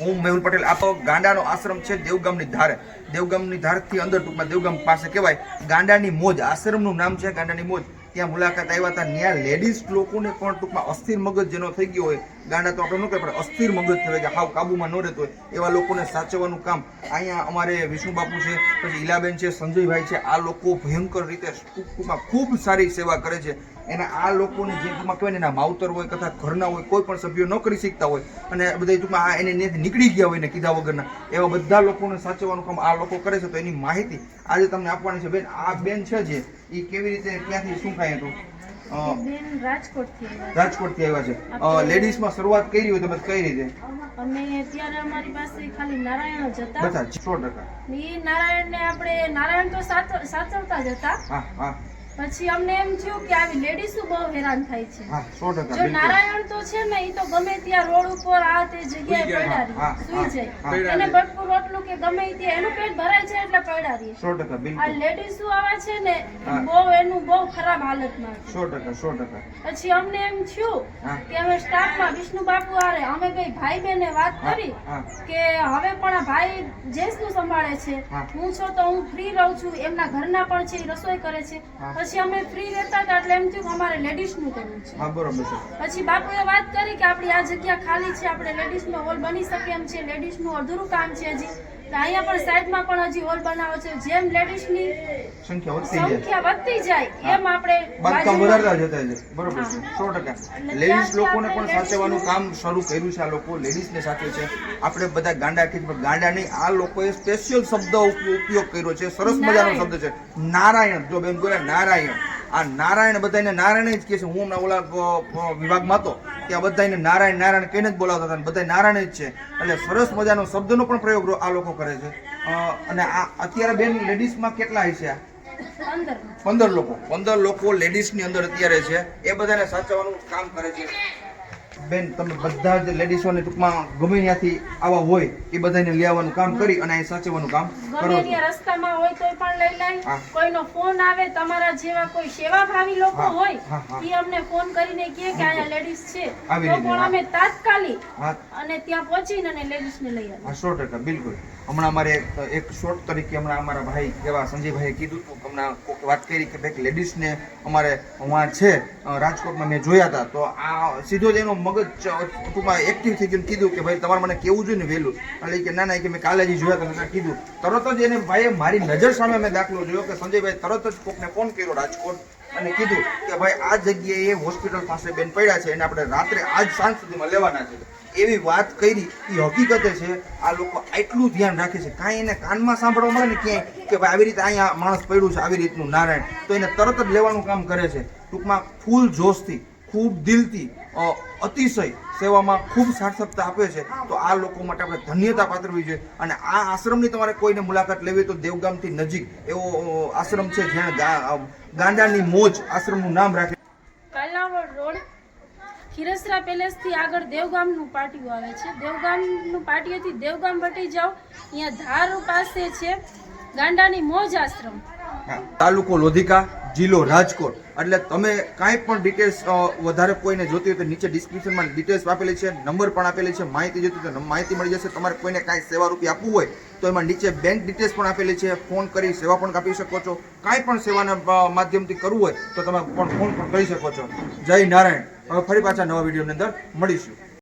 હું મેહુલ પટેલ. આપ ગાંડાનો આશ્રમ છે દેવગામની ધારે. દેવગામની ધારથી અંદર ટૂંકમાં દેવગામ પાસે કહેવાય ગાંડાની મોજ. આશ્રમનું નામ છે ગાંડાની મોજ. ત્યાં મુલાકાત આવ્યા હતા. ત્યાં લેડીઝ લોકોને પણ ટૂંકમાં અસ્થિર મગજ જેનો થઈ ગયો હોય, ગાંડા તો આપણે ન કહે પણ અસ્થિર મગજ થવાય કે હાવ કાબુમાં ન રહેતો હોય, એવા લોકોને સાચવવાનું કામ અહીંયા અમારે વિષ્ણુ બાપુ છે, પછી ઈલાબેન છે, સંજયભાઈ છે, આ લોકો ભયંકર રીતે ટૂંકમાં ખૂબ સારી સેવા કરે છે. એના આ લોકોની જે ટૂંકમાં કહેવાય એના માવતર હોય કથા ઘરના હોય, કોઈ પણ સભ્યો ન કરી શકતા હોય, અને બધા ટૂંકમાં આ એને નીકળી ગયા હોય ને કીધા વગરના, એવા બધા લોકોને સાચવવાનું કામ આ લોકો કરે છે. તો એની માહિતી આજે તમને આપવાની છે. બેન, આ બેન છે જે એ કેવી રીતે ક્યાંથી શું ખાય હતું? રાજકોટથી આવ્યા. છે. લેડીઝમાં શરૂઆત કરી હોય તો બસ કઈ રીતે? અમે ત્યારે અમારી પાસે ખાલી નારાયણ જ હતા. બધા સો ટકા. એ નારાયણને આપણે નારાયણ તો સાચ- સાચવતા જ હતા. હા હા. પછી અમને એમ થયું કે આવી લેડીઝો બહુ હેરાન થાય છે. જો નારાયણ તો છે ને એ તો ગમે ત્યાં રોડ ઉપર આ તે જગ્યાએ પડ્યા રહી સુઈ જાય. એને ભટકું રોટલું કે ગમે ત્યાં એનું પેટ ભરાય છે એટલે પડ્યા રહી સો ટકા આ લેડીઝો આવે છે ને બહુ એનું બહુ ખરાબ હાલતમાં છે. સો ટકા સો ટકા. પછી અમને એમ થયું કે અમે સ્ટાફમાં વિષ્ણુ બાપુ આરે અમે કઈ ભાઈ બેને વાત કરી કે હવે પણ આ ભાઈ જેસનું સંભાળે છે. હું. છો તો હું ફ્રી રહું છું એમના ઘરના પણ છે રસોઈ કરે છે. હા. પછી અમે ફ્રી રહેતા હતા એટલે એમ થયું કે અમારે લેડીઝનું કરવું છે. હા બરોબર છે. પછી બાપુએ વાત કરી કે આપણી આ જગ્યા ખાલી છે આપણે લેડીઝનો હોલ બની શકે એમ છે લેડીઝનું અધૂરું કામ છે હજી. અહીંયા પણ સાઈડમાં પણ હજી હોલ બનાવો છે. જેમ લેડીઝની સંખ્યા વધતી જાય. એમ આપણે બાંધકામ વધારતા જતા છે બરોબર છે. સો ટકા. લેડીઝ લોકોને પણ સાચવવાનું કામ શરૂ કર્યું છે આ લોકો. લેડીઝને સાચવે છે. આપણે બધા ગાંડા કે પણ ગાંડા નહીં. આ લોકોએ સ્પેશિયલ શબ્દ ઉપયોગ કર્યો છે. સરસ મજાનો શબ્દ છે. નારાયણ. જો બેન બોલે નારાયણ. આ નારાયણ બધાને નારાયણ જ કહે છે. હું હમણાં ઓલા વિભાગમાં હતો. ત્યાં બધાને નારાયણ નારાયણ કહીને જ બોલાવતા હતા બધા નારાયણ જ છે. એટલે સરસ મજાનો શબ્દનો પણ પ્રયોગ આ લોકો કરે છે. અને આ અત્યારે બેન લેડીઝમાં કેટલા હશે આ? પંદર લોકો. પંદર લોકો લેડીઝની અંદર અત્યારે છે. એ બધાને સાચવવાનું કામ કરે છે. બેન, તમે બધા જ લેડીઝોને ટૂંકમાં ગમે ત્યાંથી આવા હોય એ બધાને લઈ આવવાનું કામ કરી અને અહીં સાચવવાનું કામ. ગમે ત્યાં રસ્તામાં હોય તોય પણ લઈ લાય કોઈનો ફોન આવે તમારા જેવા કોઈ સેવાભાવી લોકો હોય હા. અમને ફોન કરીને કહે કે અહીંયા લેડીઝ છે. તો પણ અમે તાત્કાલિક અને ત્યાં પહોંચીને અને લેડીઝને લઈ આવે સો ટકા બિલકુલ. હમણાં અમારે એક- એક શોર્ટ તરીકે હમણાં અમારા ભાઈ એવા સંજયભાઈએ કીધું હતું હમણાં કોઈક વાત કરી કે ભાઈ લેડીઝને અમારે વાં છે રાજકોટમાં મેં જોયા હતા. તો આ સીધો જ એનો મગજ ટૂંકમાં એક્ટિવ થઈ ગયું કીધું કે ભાઈ તમારે મને કેવું જોઈએ ને વહેલું. એટલે કે ના ના કે મેં કાલે જ જોયા હતા. કીધું તરત જ એને ભાઈ મારી નજર સામે મેં દાખલો જોયો કે સંજયભાઈ તરત જ કોકને ફોન કર્યો રાજકોટ અને કીધું કે ભાઈ, આ જગ્યાએ હોસ્પિટલ પાસે બેન પડ્યા છે એને આપણે રાત્રે આજ સાંજ સુધીમાં લેવાના છે. એવી વાત કરી. એ હકીકતે છે, આ લોકો આટલું ધ્યાન રાખે છે. કાંઈ એને કાનમાં સાંભળવા મળે ને ક્યાંય કે ભાઈ, આવી રીતે અહીંયા માણસ પડ્યું છે, આવી રીતનું નારાયણ. તો એને તરત જ લેવાનું કામ કરે છે. ટૂંકમાં ફૂલ જોશથી, ખૂબ દિલથી અતિશય સેવામાં ખૂબ સાર્થકતા આપે છે. તો આ લોકો માટે આપણે ધન્યતા પાત્રવી જોઈએ. અને આ આશ્રમની તમારે કોઈને મુલાકાત લેવી તો દેવગામથી નજીક એવો આશ્રમ છે જ્યાં ગાંડાની મોજ આશ્રમનું નામ રાખે. કાલાવડ રોડ ખીરસરા પેલેસથી આગળ દેવગામનું પાટિયું આવે છે. દેવગામનું પાટિયેથી દેવગામ વટી જાઓ અહીંયા ધાર પાસે છે ગાંડાની મોજ આશ્રમ. તાલુકો લોધિકા જિલ્લો રાજકોટ. એટલે તમે કાંઈ પણ ડિટેલ્સ વધારે કોઈને જોતી હોય તો નીચે ડિસ્ક્રિપ્શનમાં ડિટેલ્સ આપેલી છે નંબર પણ આપેલી છે, માહિતી જોતી હોય તો માહિતી મળી જશે. તમારે કોઈને કાંઈ સેવા રૂપિયા આપવું હોય તો એમાં નીચે બેંક ડિટેલ્સ પણ આપેલી છે. ફોન કરી સેવા પણ આપી શકો છો. કાંઈ પણ સેવાના માધ્યમથી કરવું હોય તો તમે પણ ફોન પણ કરી શકો છો. જય નારાયણ. હવે ફરી પાછા નવા વિડીયોની અંદર મળીશું.